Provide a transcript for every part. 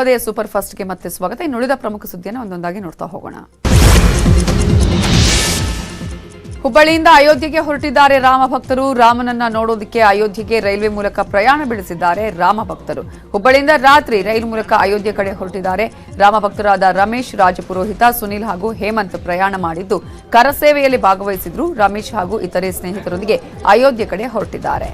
ಅದೇ ಸೂಪರ್ ಫಾಸ್ಟ್ಗೆ ಮತ್ತೆ ಸ್ವಾಗತ. ಇನ್ನುಳಿದ ಪ್ರಮುಖ ಸುದ್ದಿಯನ್ನು ಒಂದೊಂದಾಗಿ ನೋಡ್ತಾ ಹೋಗೋಣ. ಹುಬ್ಬಳ್ಳಿಯಿಂದ ಅಯೋಧ್ಯೆಗೆ ಹೊರಟಿದ್ದಾರೆ ರಾಮ ಭಕ್ತರು. ರಾಮನನ್ನ ನೋಡೋದಕ್ಕೆ ಅಯೋಧ್ಯೆಗೆ ರೈಲ್ವೆ ಮೂಲಕ ಪ್ರಯಾಣ ಬೆಳೆಸಿದ್ದಾರೆ ರಾಮ ಭಕ್ತರು. ಹುಬ್ಬಳ್ಳಿಯಿಂದ ರಾತ್ರಿ ರೈಲು ಮೂಲಕ ಅಯೋಧ್ಯೆ ಕಡೆ ಹೊರಟಿದ್ದಾರೆ ರಾಮ ಭಕ್ತರಾದ ರಮೇಶ್ ರಾಜಪುರೋಹಿತ ಸುನಿಲ್ ಹಾಗೂ ಹೇಮಂತ್ ಪ್ರಯಾಣ ಮಾಡಿದ್ದು ಕರಸೇವೆಯಲ್ಲಿ ಭಾಗವಹಿಸಿದ್ರು ರಮೇಶ್ ಹಾಗೂ ಇತರೆ ಸ್ನೇಹಿತರೊಂದಿಗೆ ಅಯೋಧ್ಯೆ ಕಡೆ ಹೊರಟಿದ್ದಾರೆ.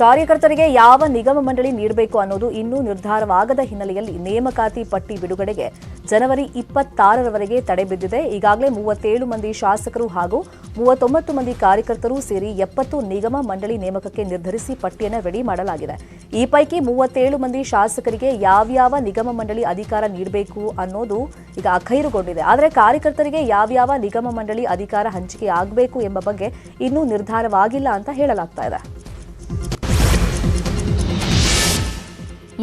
ಕಾರ್ಯಕರ್ತರಿಗೆ ಯಾವ ನಿಗಮ ಮಂಡಳಿ ನೀಡಬೇಕು ಅನ್ನೋದು ಇನ್ನೂ ನಿರ್ಧಾರವಾಗದ ಹಿನ್ನೆಲೆಯಲ್ಲಿ ನೇಮಕಾತಿ ಪಟ್ಟಿ ಬಿಡುಗಡೆಗೆ ಜನವರಿ ಇಪ್ಪತ್ತಾರರವರೆಗೆ ತಡೆ ಬಿದ್ದಿದೆ. ಈಗಾಗಲೇ ಮೂವತ್ತೇಳು ಮಂದಿ ಶಾಸಕರು ಹಾಗೂ ಮೂವತ್ತೊಂಬತ್ತು ಮಂದಿ ಕಾರ್ಯಕರ್ತರು ಸೇರಿ ಎಪ್ಪತ್ತು ನಿಗಮ ಮಂಡಳಿ ನೇಮಕಕ್ಕೆ ನಿರ್ಧರಿಸಿ ಪಟ್ಟಿಯನ್ನು ರೆಡಿ ಮಾಡಲಾಗಿದೆ. ಈ ಪೈಕಿ ಮೂವತ್ತೇಳು ಮಂದಿ ಶಾಸಕರಿಗೆ ಯಾವ್ಯಾವ ನಿಗಮ ಮಂಡಳಿ ಅಧಿಕಾರ ನೀಡಬೇಕು ಅನ್ನೋದು ಈಗ ಅಖೈರುಗೊಂಡಿದೆ. ಆದರೆ ಕಾರ್ಯಕರ್ತರಿಗೆ ಯಾವ್ಯಾವ ನಿಗಮ ಮಂಡಳಿ ಅಧಿಕಾರ ಹಂಚಿಕೆ ಆಗಬೇಕು ಎಂಬ ಬಗ್ಗೆ ಇನ್ನೂ ನಿರ್ಧಾರವಾಗಿಲ್ಲ ಅಂತ ಹೇಳಲಾಗ್ತಾ ಇದೆ.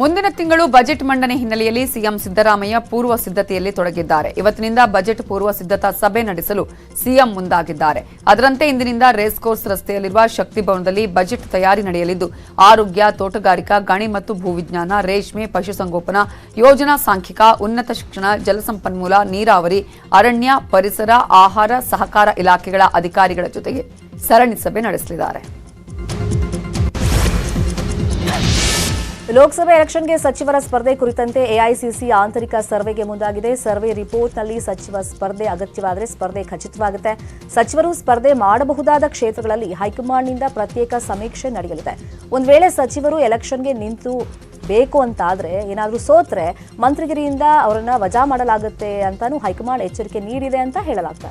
ಮುಂದಿನ ತಿಂಗಳು ಬಜೆಟ್ ಮಂಡನೆ ಹಿನ್ನೆಲೆಯಲ್ಲಿ ಸಿಎಂ ಸಿದ್ದರಾಮಯ್ಯ ಪೂರ್ವ ಸಿದ್ಧತೆಯಲ್ಲಿ ತೊಡಗಿದ್ದಾರೆ. ಇವತ್ತಿನಿಂದ ಬಜೆಟ್ ಪೂರ್ವ ಸಿದ್ಧತಾ ಸಭೆ ನಡೆಸಲು ಸಿಎಂ ಮುಂದಾಗಿದ್ದಾರೆ. ಅದರಂತೆ ಇಂದಿನಿಂದ ರೇಸ್ ಕೋರ್ಸ್ ರಸ್ತೆಯಲ್ಲಿರುವ ಶಕ್ತಿ ಭವನದಲ್ಲಿ ಬಜೆಟ್ ತಯಾರಿ ನಡೆಯಲಿದ್ದು, ಆರೋಗ್ಯ, ತೋಟಗಾರಿಕಾ, ಗಣಿ ಮತ್ತು ಭೂವಿಜ್ಞಾನ, ರೇಷ್ಮೆ, ಪಶುಸಂಗೋಪನಾ, ಯೋಜನಾ ಸಾಂಖ್ಯಿಕ, ಉನ್ನತ ಶಿಕ್ಷಣ, ಜಲಸಂಪನ್ಮೂಲ, ನೀರಾವರಿ, ಅರಣ್ಯ, ಪರಿಸರ, ಆಹಾರ, ಸಹಕಾರ ಇಲಾಖೆಗಳ ಅಧಿಕಾರಿಗಳ ಜೊತೆಗೆ ಸರಣಿ ಸಭೆ ನಡೆಸಲಿದ್ದಾರೆ. ಲೋಕಸಭೆ ಎಲೆಕ್ಷನ್ಗೆ ಸಚಿವರ ಸ್ಪರ್ಧೆ ಕುರಿತಂತೆ ಎಐಸಿಸಿ ಆಂತರಿಕ ಸರ್ವೆಗೆ ಮುಂದಾಗಿದೆ. ಸರ್ವೆ ರಿಪೋರ್ಟ್ನಲ್ಲಿ ಸಚಿವ ಸ್ಪರ್ಧೆ ಅಗತ್ಯವಾದರೆ ಸ್ಪರ್ಧೆ ಖಚಿತವಾಗುತ್ತೆ. ಸಚಿವರು ಸ್ಪರ್ಧೆ ಮಾಡಬಹುದಾದ ಕ್ಷೇತ್ರಗಳಲ್ಲಿ ಹೈಕಮಾಂಡ್ನಿಂದ ಪ್ರತ್ಯೇಕ ಸಮೀಕ್ಷೆ ನಡೆಯಲಿದೆ. ಒಂದು ವೇಳೆ ಸಚಿವರು ಎಲೆಕ್ಷನ್ಗೆ ನಿಂತು ಬೇಕು ಅಂತಾದರೆ, ಏನಾದರೂ ಸೋತ್ರೆ ಮಂತ್ರಿಗಿರಿಯಿಂದ ಅವರನ್ನು ವಜಾ ಮಾಡಲಾಗುತ್ತೆ ಅಂತಾನೂ ಹೈಕಮಾಂಡ್ ಎಚ್ಚರಿಕೆ ನೀಡಿದೆ ಅಂತ ಹೇಳಲಾಗ್ತಾ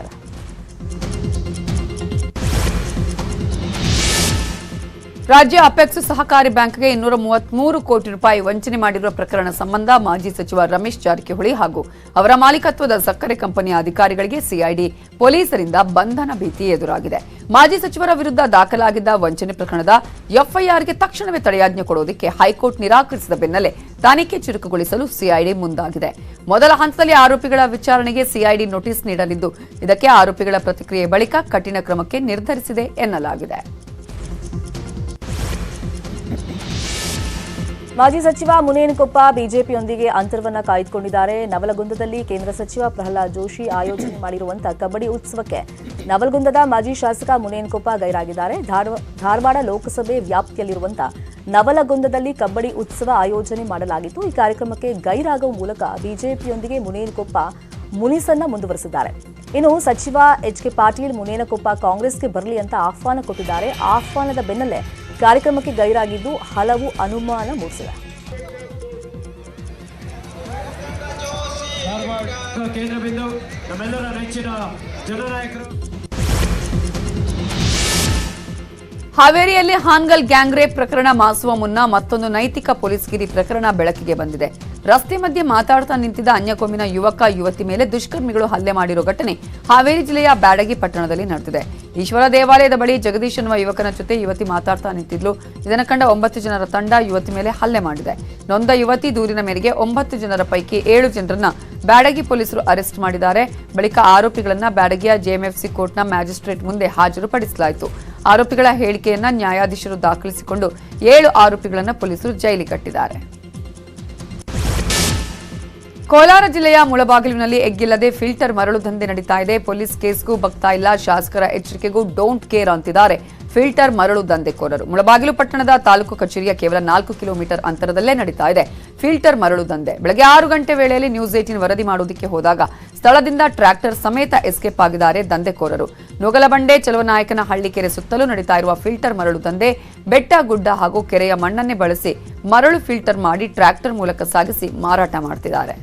ರಾಜ್ಯ ಅಪೆಕ್ಸ್ ಸಹಕಾರಿ ಬ್ಯಾಂಕ್ಗೆ ಇನ್ನೂರ ಮೂವತ್ಮೂರು ಕೋಟಿ ರೂಪಾಯಿ ವಂಚನೆ ಮಾಡಿರುವ ಪ್ರಕರಣ ಸಂಬಂಧ ಮಾಜಿ ಸಚಿವ ರಮೇಶ್ ಜಾರಕಿಹೊಳಿ ಹಾಗೂ ಅವರ ಮಾಲೀಕತ್ವದ ಸಕ್ಕರೆ ಕಂಪನಿಯ ಅಧಿಕಾರಿಗಳಿಗೆ ಸಿಐಡಿ ಪೊಲೀಸರಿಂದ ಬಂಧನ ಭೀತಿ ಎದುರಾಗಿದೆ. ಮಾಜಿ ಸಚಿವರ ವಿರುದ್ಧ ದಾಖಲಾಗಿದ್ದ ವಂಚನೆ ಪ್ರಕರಣದ ಎಫ್ಐಆರ್ಗೆ ತಕ್ಷಣವೇ ತಡೆಯಾಜ್ಞೆ ಕೊಡುವುದಕ್ಕೆ ಹೈಕೋರ್ಟ್ ನಿರಾಕರಿಸಿದ ಬೆನ್ನಲ್ಲೇ ತನಿಖೆ ಚುರುಕುಗೊಳಿಸಲು ಸಿಐಡಿ ಮುಂದಾಗಿದೆ. ಮೊದಲ ಹಂತದಲ್ಲಿ ಆರೋಪಿಗಳ ವಿಚಾರಣೆಗೆ ಸಿಐಡಿ ನೋಟಿಸ್ ನೀಡಲಿದ್ದು, ಇದಕ್ಕೆ ಆರೋಪಿಗಳ ಪ್ರತಿಕ್ರಿಯೆ ಬಳಿಕ ಕಠಿಣ ಕ್ರಮಕ್ಕೆ ನಿರ್ಧರಿಸಿದೆ ಎನ್ನಲಾಗಿದೆ. ಮಾಜಿ ಸಚಿವ ಮುನೇನಕೊಪ್ಪ ಬಿಜೆಪಿಯೊಂದಿಗೆ ಅಂತರವನ್ನ ಕಾಯ್ದುಕೊಂಡಿದ್ದಾರೆ. ನವಲಗುಂದದಲ್ಲಿ ಕೇಂದ್ರ ಸಚಿವ ಪ್ರಹ್ಲಾದ್ ಜೋಶಿ ಆಯೋಜನೆ ಮಾಡಿರುವಂತಹ ಕಬಡ್ಡಿ ಉತ್ಸವಕ್ಕೆ ನವಲಗುಂದದ ಮಾಜಿ ಶಾಸಕ ಮುನೇನಕೊಪ್ಪ ಗೈರಾಗಿದ್ದಾರೆ. ಧಾರವ- ಧಾರವಾಡ ಲೋಕಸಭೆ ವ್ಯಾಪ್ತಿಯಲ್ಲಿರುವಂತಹ ನವಲಗುಂದದಲ್ಲಿ ಕಬಡ್ಡಿ ಉತ್ಸವ ಆಯೋಜನೆ ಮಾಡಲಾಗಿತ್ತು. ಈ ಕಾರ್ಯಕ್ರಮಕ್ಕೆ ಗೈರಾಗುವ ಮೂಲಕ ಬಿಜೆಪಿಯೊಂದಿಗೆ ಮುನೇನಕೊಪ್ಪ ಮುನಿಸನ್ನ ಮುಂದುವರೆಸಿದ್ದಾರೆ. ಇನ್ನು ಸಚಿವ ಎಚ್ ಕೆ ಪಾಟೀಲ್ ಮುನೇನಕೊಪ್ಪ ಕಾಂಗ್ರೆಸ್ಗೆ ಬರಲಿ ಅಂತ ಆಹ್ವಾನ ಕೊಟ್ಟಿದ್ದಾರೆ. ಆಹ್ವಾನದ ಬೆನ್ನಲ್ಲೇ ಕಾರ್ಯಕ್ರಮಕ್ಕೆ ಗೈರಾಗಿದ್ದು ಹಲವು ಅನುಮಾನ ಮೂಡಿಸಿದೆ. ಧಾರವಾಡ ಕೇಂದ್ರ ಬಿಂದು ನಮ್ಮೆಲ್ಲರ ನೆಚ್ಚಿನ ಜನನಾಯಕರು. ಹಾವೇರಿಯಲ್ಲಿ ಹಾನ್ಗಲ್ ಗ್ಯಾಂಗ್ ರೇಪ್ ಪ್ರಕರಣ ಮಾಸುವ ಮುನ್ನ ಮತ್ತೊಂದು ನೈತಿಕ ಪೊಲೀಸ್ಗಿರಿ ಪ್ರಕರಣ ಬೆಳಕಿಗೆ ಬಂದಿದೆ. ರಸ್ತೆ ಮಧ್ಯೆ ಮಾತಾಡ್ತಾ ನಿಂತಿದ್ದ ಅನ್ಯಕೊಮ್ಮಿನ ಯುವಕ, ಯುವತಿ ಮೇಲೆ ದುಷ್ಕರ್ಮಿಗಳು ಹಲ್ಲೆ ಮಾಡಿರೋ ಘಟನೆ ಹಾವೇರಿ ಜಿಲ್ಲೆಯ ಬ್ಯಾಡಗಿ ಪಟ್ಟಣದಲ್ಲಿ ನಡೆದಿದೆ. ಈಶ್ವರ ದೇವಾಲಯದ ಬಳಿ ಜಗದೀಶ್ ಎನ್ನುವ ಯುವಕನ ಜೊತೆ ಯುವತಿ ಮಾತಾಡ್ತಾ ನಿಂತಿದ್ಲು. ಇದನ್ನು ಕಂಡ ಒಂಬತ್ತು ಜನರ ತಂಡ ಯುವತಿ ಮೇಲೆ ಹಲ್ಲೆ ಮಾಡಿದೆ. ನೊಂದ ಯುವತಿ ದೂರಿನ ಮೇರೆಗೆ ಒಂಬತ್ತು ಜನರ ಪೈಕಿ ಏಳು ಜನರನ್ನ ಬ್ಯಾಡಗಿ ಪೊಲೀಸರು ಅರೆಸ್ಟ್ ಮಾಡಿದ್ದಾರೆ. ಬಳಿಕ ಆರೋಪಿಗಳನ್ನ ಬ್ಯಾಡಗಿಯ ಜೆಎಂಎಫ್ಸಿ ಕೋರ್ಟ್ನ ಮ್ಯಾಜಿಸ್ಟ್ರೇಟ್ ಮುಂದೆ ಹಾಜರುಪಡಿಸಲಾಯಿತು. ಆರೋಪಿಗಳ ಹೇಳಿಕೆಯನ್ನ ನ್ಯಾಯಾಧೀಶರು ದಾಖಲಿಸಿಕೊಂಡು ಏಳು ಆರೋಪಿಗಳನ್ನು ಪೊಲೀಸರು ಜೈಲಿಗೆ ಕಟ್ಟಿದ್ದಾರೆ. ಕೋಲಾರ ಜಿಲ್ಲೆಯ ಮುಳಬಾಗಿಲಿನಲ್ಲಿ ಎಗ್ಗಿಲ್ಲದೆ ಫಿಲ್ಟರ್ ಮರಳು ದಂಧೆ ನಡೀತಾ ಇದೆ. ಪೊಲೀಸ್ ಕೇಸ್ಗೂ ಬಗ್ತಾ ಇಲ್ಲ. ಶಾಸಕರ ಎಚ್ಚರಿಕೆಗೂ ಡೋಂಟ್ ಕೇರ್ ಅಂತಿದ್ದಾರೆ. ಫಿಲ್ಟರ್ ಮರಳು ದಂಧೆಕೋರರು. ಮುಳಬಾಗಿಲು ಪಟ್ಟಣದ ತಾಲೂಕು ಕಚೇರಿಯ ಕೇವಲ ನಾಲ್ಕು ಕಿಲೋಮೀಟರ್ ಅಂತರದಲ್ಲೇ ನಡೀತಾ ಇದೆ ಫಿಲ್ಟರ್ ಮರಳು ದಂಧೆ. ಬೆಳಗ್ಗೆ ಆರು ಗಂಟೆ ವೇಳೆಯಲ್ಲಿ ನ್ಯೂಸ್ ಏಟಿನ್ ವರದಿ ಮಾಡುವುದಕ್ಕೆ ಹೋದಾಗ ಸ್ಥಳದಿಂದ ಟ್ರ್ಯಾಕ್ಟರ್ ಸಮೇತ ಎಸ್ಕೇಪ್ ಆಗಿದ್ದಾರೆ ದಂಧೆಕೋರರು. ನುಗಲಬಂಡೆ ಚಲುವನಾಯಕನ ಹಳ್ಳಿ ಕೆರೆ ಸುತ್ತಲೂ ನಡೀತಾ ಇರುವ ಫಿಲ್ಟರ್ ಮರಳು ದಂಧೆ, ಬೆಟ್ಟ, ಗುಡ್ಡ ಹಾಗೂ ಕೆರೆಯ ಮಣ್ಣನ್ನೇ ಬಳಸಿ ಮರಳು ಫಿಲ್ಟರ್ ಮಾಡಿ ಟ್ರ್ಯಾಕ್ಟರ್ ಮೂಲಕ ಸಾಗಿಸಿ ಮಾರಾಟ ಮಾಡ್ತಿದ್ದಾರೆ.